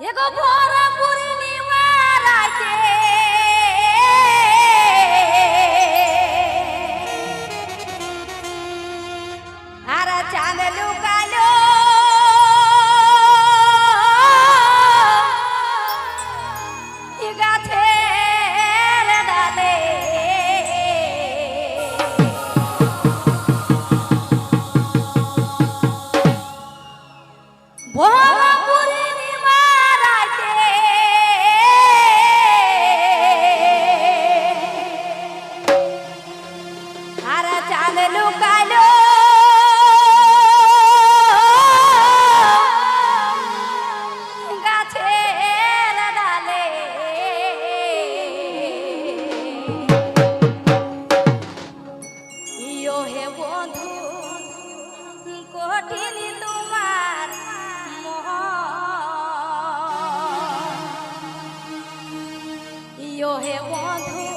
এগো ভরা পূর্ণিমা রাতে আর চাঁদ লুকালো। গাছে হে বধু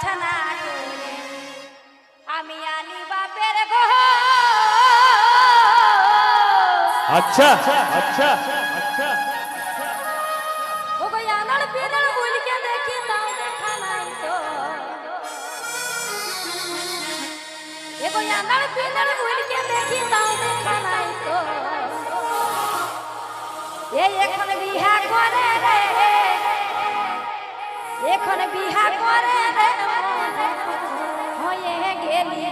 কথা না শুনে আমি আলি বাপের গো আচ্ছা আচ্ছা আচ্ছা। ও গো আনার পেদার রে। এখন বিহা করে হয়ে গেলি